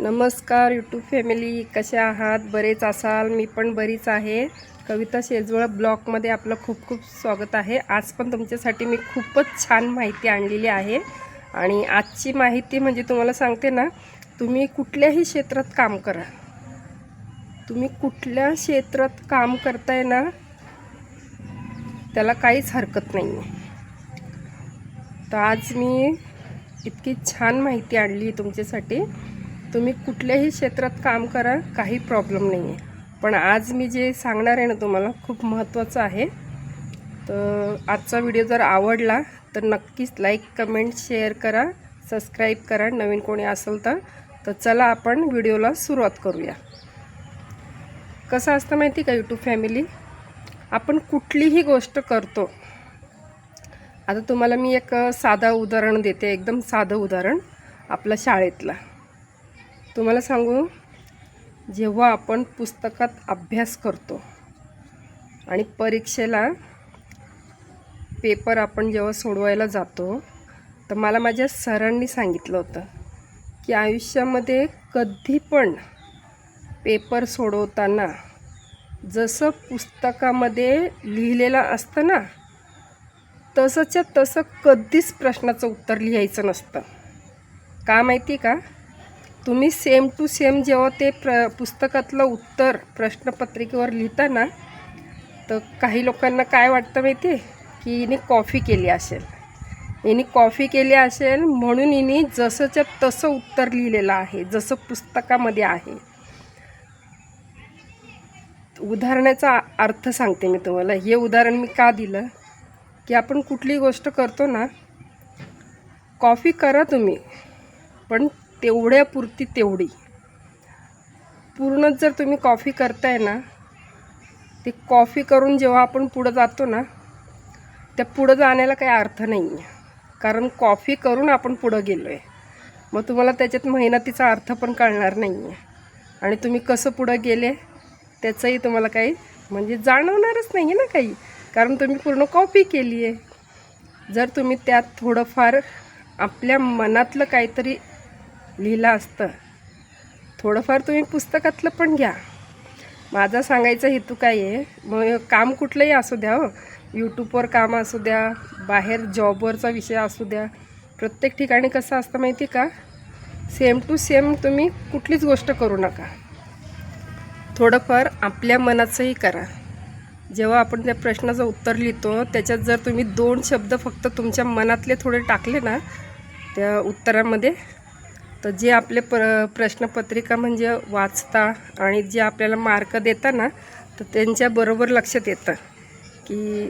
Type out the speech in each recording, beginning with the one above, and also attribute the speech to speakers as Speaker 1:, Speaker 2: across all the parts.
Speaker 1: नमस्कार YouTube family कशा आहात? बरेच असाल. मी पण बरीच आहे. कविता शेजवळ ब्लॉगमध्ये आपलं खूप खूप स्वागत आहे. आज पण तुमच्यासाठी मी खूपच छान माहिती आणलेली आहे. आणि आजची माहिती म्हणजे तुम्हाला सांगते ना तुम्ही कुठल्याही क्षेत्रात काम करा. तुम्ही कुठल्या क्षेत्रात काम करताय ना त्याला काहीच हरकत नाही आहे तर आज मी इतकी छान माहिती आणली आहे तुमच्यासाठी. तुम्ही कुठल्याही क्षेत्रात काम करा काही प्रॉब्लेम नाही आहे पण आज मी जे सांगणार आहे ना तुम्हाला खूप महत्त्वाचं आहे. तर आजचा व्हिडिओ जर आवडला तर नक्कीच लाईक कमेंट शेअर करा सबस्क्राईब करा नवीन कोणी असेल तर. तर चला आपण व्हिडिओला सुरुवात करूया. कसं असतं माहिती का यूट्यूब फॅमिली आपण कुठलीही गोष्ट करतो. आता तुम्हाला मी एक साधं उदाहरण देते एकदम साधं उदाहरण आपलं शाळेतलं. तुम्हाला सांगू? जेव्हा आपण पुस्तकात अभ्यास करतो आणि परीक्षेला पेपर आपण जेव्हा सोडवायला जातो तर मला माझ्या सरांनी सांगितलं होतं की आयुष्यामध्ये कधी पण पेपर सोडवताना जसं पुस्तकामध्ये लिहिलेलं असतं ना तसंच्या तसं कधीच प्रश्नाचं उत्तर लिहायचं नसतं. का माहिती का? तुम्ही सेम टू सेम जेव्हा ते प्र पुस्तकातलं उत्तर प्रश्नपत्रिकेवर लिहिता ना तर काही लोकांना काय वाटतं माहिती आहे? की हिने कॉफी केली असेल. हिने कॉफी केली असेल म्हणून हिने जसंच्या तसं उत्तर लिहिलेलं आहे जसं पुस्तकामध्ये आहे. उदाहरणाचा अर्थ सांगते मी तुम्हाला. हे उदाहरण मी का दिलं? की आपण कुठली गोष्ट करतो ना कॉफी करा तुम्ही पण तेवढ्यापुरती तेवढी. पूर्णच जर तुम्ही कॉफी करताय ना ते कॉफी करून जेव्हा आपण पुढं जातो ना त्या पुढं जाण्याला काही अर्थ नाही आहे कारण कॉफी करून आपण पुढं गेलो आहे मग तुम्हाला त्याच्यात मेहनतीचा अर्थ पण कळणार नाही आहे आणि तुम्ही कसं पुढं गेले त्याचंही तुम्हाला काही म्हणजे जाणवणारच नाही आहे ना काही. कारण तुम्ही पूर्ण कॉपी केली आहे जर तुम्ही त्यात थोडंफार आपल्या मनातलं काहीतरी लिहिलं असतं. थोडंफार तुम्ही पुस्तकातलं पण घ्या. माझा सांगायचा हेतू काय आहे? मग काम कुठलंही असू द्या हो. यूट्यूबवर काम असू द्या बाहेर जॉबवरचा विषय असू द्या. प्रत्येक ठिकाणी कसं असतं माहिती का? सेम टू सेम तुम्ही कुठलीच गोष्ट करू नका. थोडंफार आपल्या मनाचंही करा. जेव्हा आपण त्या प्रश्नाचं उत्तर लिहितो त्याच्यात जर तुम्ही दोन शब्द फक्त तुमच्या मनातले थोडे टाकले ना त्या उत्तरामध्ये तर जे आपले प्र प्रश्नपत्रिका म्हणजे वाचता आणि जे आपल्याला मार्क देता ना तर त्यांच्याबरोबर लक्षात येतं की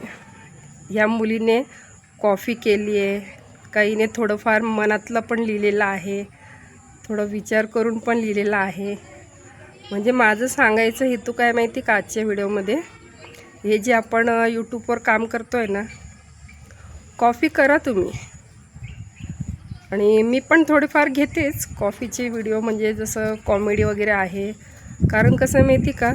Speaker 1: ह्या मुलीने कॉफी केली आहे काहीने थोडंफार मनातलं पण लिहिलेलं आहे थोडं विचार करून पण लिहिलेलं आहे. म्हणजे माझं सांगायचं हेतू काय माहिती का आजच्या व्हिडिओमध्ये? हे जे आपण यूट्यूबवर काम करतो आहे ना कॉफी करा तुम्ही. आणि मी पण थोडेफार घेतेच कॉफीचे व्हिडिओ म्हणजे जसं कॉमेडी वगैरे आहे. कारण कसं माहिती का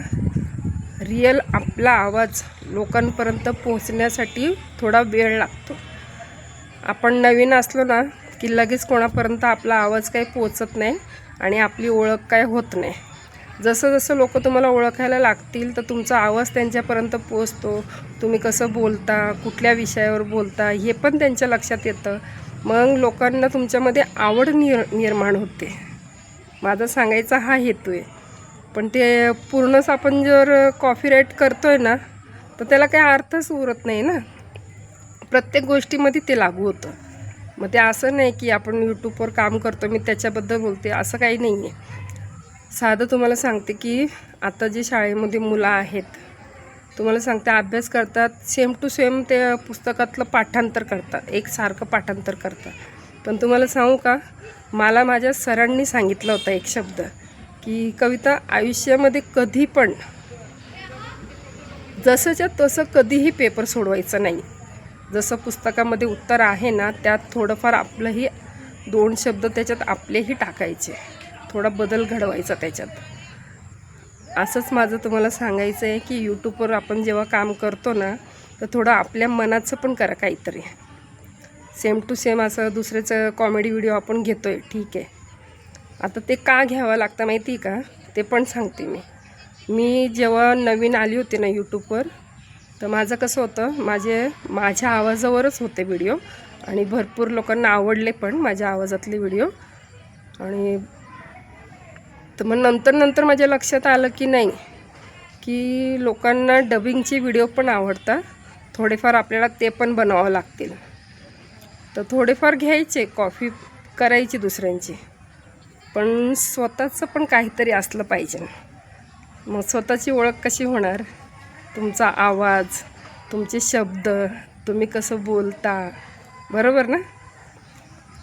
Speaker 1: रिअल आपला आवाज लोकांपर्यंत पोहोचण्यासाठी थोडा वेळ लागतो. आपण नवीन असलो ना की लगेच कोणापर्यंत आपला आवाज काही पोचत नाही आणि आपली ओळख काय होत नाही. जसं जसं लोक तुम्हाला ओळखायला लागतील तर तुमचा आवाज त्यांच्यापर्यंत पोचतो तुम्ही कसं बोलता कुठल्या विषयावर बोलता हे पण त्यांच्या लक्षात येतं. मग लोकांना तुमच्यामध्ये आवड निर निर्माण होते. माझा सांगायचा हा हेतू आहे. पण ते पूर्णच आपण जर कॉफी राईट करतो आहे ना तर त्याला काही अर्थच उरत नाही ना. प्रत्येक गोष्टीमध्ये ते लागू होतं. मग ते असं नाही की आपण यूट्यूबवर काम करतो मी त्याच्याबद्दल बोलते असं काही नाही आहे साधं तुम्हाला सांगते की आता जे शाळेमध्ये मुलं आहेत तुम्हाला सांगते अभ्यास करतात सेम टू सेम ते पुस्तकातलं पाठांतर करतात एकसारखं पाठांतर करतात. पण तुम्हाला सांगू का मला माझ्या सरांनी सांगितलं होतं एक शब्द की कविता आयुष्यामध्ये कधी पण जसंच्या तसं कधीही पेपर सोडवायचं नाही. जसं पुस्तकामध्ये उत्तर आहे ना त्यात थोडंफार आपलंही दोन शब्द त्याच्यात आपलेही टाकायचे. थोडा बदल घडवायचा त्याच्यात. असंच माझं तुम्हाला सांगायचं आहे की यूट्यूबवर आपण जेव्हा काम करतो ना तर थोडं आपल्या मनाचं पण करा काहीतरी. सेम टू सेम असं दुसऱ्याचं कॉमेडी व्हिडिओ आपण घेतो आहे ठीक आहे. आता ते का घ्यावं लागतं माहिती आहे का? ते पण सांगते मी. मी जेव्हा नवीन आली होती ना यूट्यूबवर तर माझं कसं होतं माझे माझ्या आवाजावरच होते व्हिडिओ आणि भरपूर लोकांना आवडले पण माझ्या आवाजातले व्हिडिओ आणि तर मग नंतर नंतर माझ्या लक्षात आलं की नाही की लोकांना डबिंगचे व्हिडिओ पण आवडतात. थोडेफार आपल्याला ते पण बनवावं लागतील. तर थोडेफार घ्यायचे कॉफी करायची दुसऱ्यांची. पण स्वतःचं पण काहीतरी असलं पाहिजे. मग स्वतःची ओळख कशी होणार? तुमचा आवाज तुमचे शब्द तुम्ही कसं बोलता? बरोबर ना?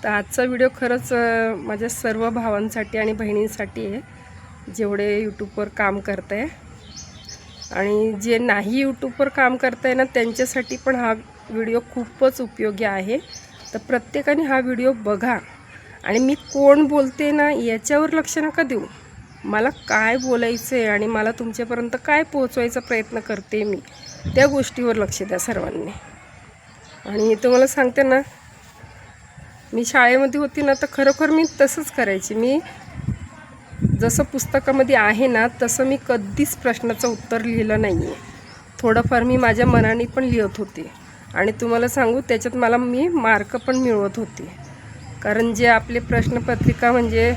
Speaker 1: तर आजचा व्हिडिओ खरंच माझ्या सर्व भावांसाठी आणि बहिणींसाठी आहे. जेवढे यूट्यूबवर काम करत आहे आणि जे नाही यूट्यूबवर काम करत आहे ना त्यांच्यासाठी पण हा व्हिडिओ खूपच उपयोगी आहे. तर प्रत्येकाने हा व्हिडिओ बघा. आणि मी कोण बोलते ना याच्यावर लक्ष नका देऊ. मला काय बोलायचं आहे आणि मला तुमच्यापर्यंत काय पोहोचवायचा प्रयत्न करते मी त्या गोष्टीवर लक्ष द्या सर्वांनी. आणि तुम्हाला सांगते ना मी शाळेमध्ये होती ना तर खरोखर मी तसंच करायची. मी जसं पुस्तकामध्ये आहे ना तसं मी कधीच प्रश्नाचं उत्तर लिहिलं नाही आहे थोडंफार मी माझ्या मनाने पण लिहित होते. आणि तुम्हाला सांगू त्याच्यात मला मी मार्क पण मिळवत होते. कारण जे आपले प्रश्नपत्रिका म्हणजे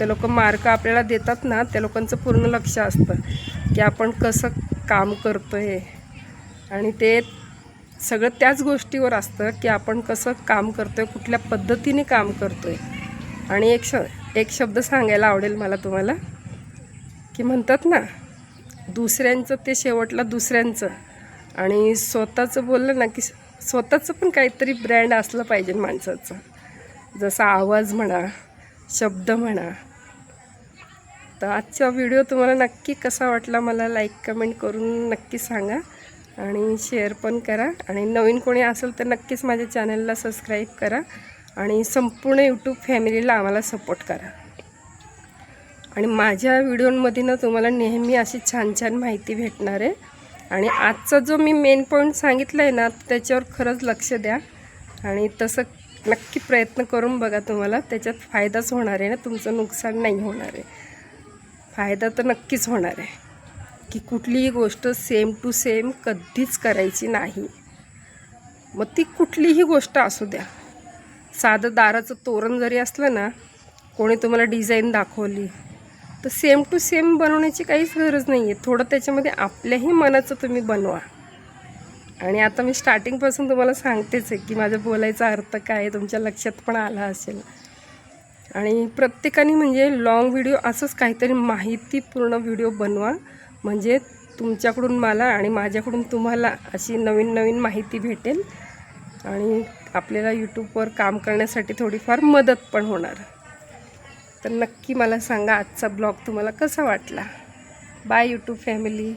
Speaker 1: ते लोक मार्क आपल्याला देतात ना त्या लोकांचं पूर्ण लक्ष असतं. की आपण कसं काम करतो आहे आणि ते सगळं त्याच गोष्टीवर असतं की आपण कसं काम करतो आहे कुठल्या पद्धतीने काम करतो आहे आणि एक श एक शब्द सांगायला आवडेल मला तुम्हाला की म्हणतात ना दुसऱ्यांचं ते शेवटला दुसऱ्यांचं. आणि स्वतःचं बोललं ना की स्वतःचं पण काहीतरी ब्रँड असलं पाहिजे माणसाचं. जसा आवाज म्हणा शब्द म्हणा. तर आजचा व्हिडिओ तुम्हाला नक्की कसा वाटला मला लाईक कमेंट करून नक्की सांगा. आणि शेअर पण करा. आणि नवीन कोणी असेल तर नक्कीच माझ्या चॅनलला सबस्क्राईब करा. आणि संपूर्ण यूट्यूब फॅमिलीला आम्हाला सपोर्ट करा. आणि माझ्या व्हिडिओमध्ये ना तुम्हाला नेहमी अशी छान छान माहिती भेटणार आहे. आणि आजचा जो मी मेन पॉईंट सांगितलं आहे ना त्याच्यावर खरंच लक्ष द्या. आणि तसं नक्की प्रयत्न करून बघा तुम्हाला त्याच्यात फायदाच होणार आहे ना तुमचं नुकसान नाही होणार आहे. फायदा तर नक्कीच होणार आहे. की कुठलीही गोष्ट सेम टू सेम कधीच करायची नाही. मग ती कुठलीही गोष्ट असू द्या. साधं दाराचं तोरण जरी असलं ना कोणी तुम्हाला डिझाईन दाखवली तर सेम टू सेम बनवण्याची काहीच गरज नाही आहे थोडं त्याच्यामध्ये आपल्याही मनाचं तुम्ही बनवा. आणि आता मी स्टार्टिंगपासून तुम्हाला सांगतेच आहे की माझं बोलायचा अर्थ काय तुमच्या लक्षात पण आला असेल. आणि प्रत्येकाने म्हणजे लाँग व्हिडिओ असंच काहीतरी माहितीपूर्ण व्हिडिओ बनवा. म्हणजे तुमच्याकडून मला आणि माझ्याकडून तुम्हाला अशी नवीन नवीन माहिती भेटेल. आणि आपल्याला यूट्यूबवर काम करण्यासाठी थोडीफार मदत पण होणार. तर नक्की मला सांगा आजचा ब्लॉग तुम्हाला कसा वाटला? Bye YouTube family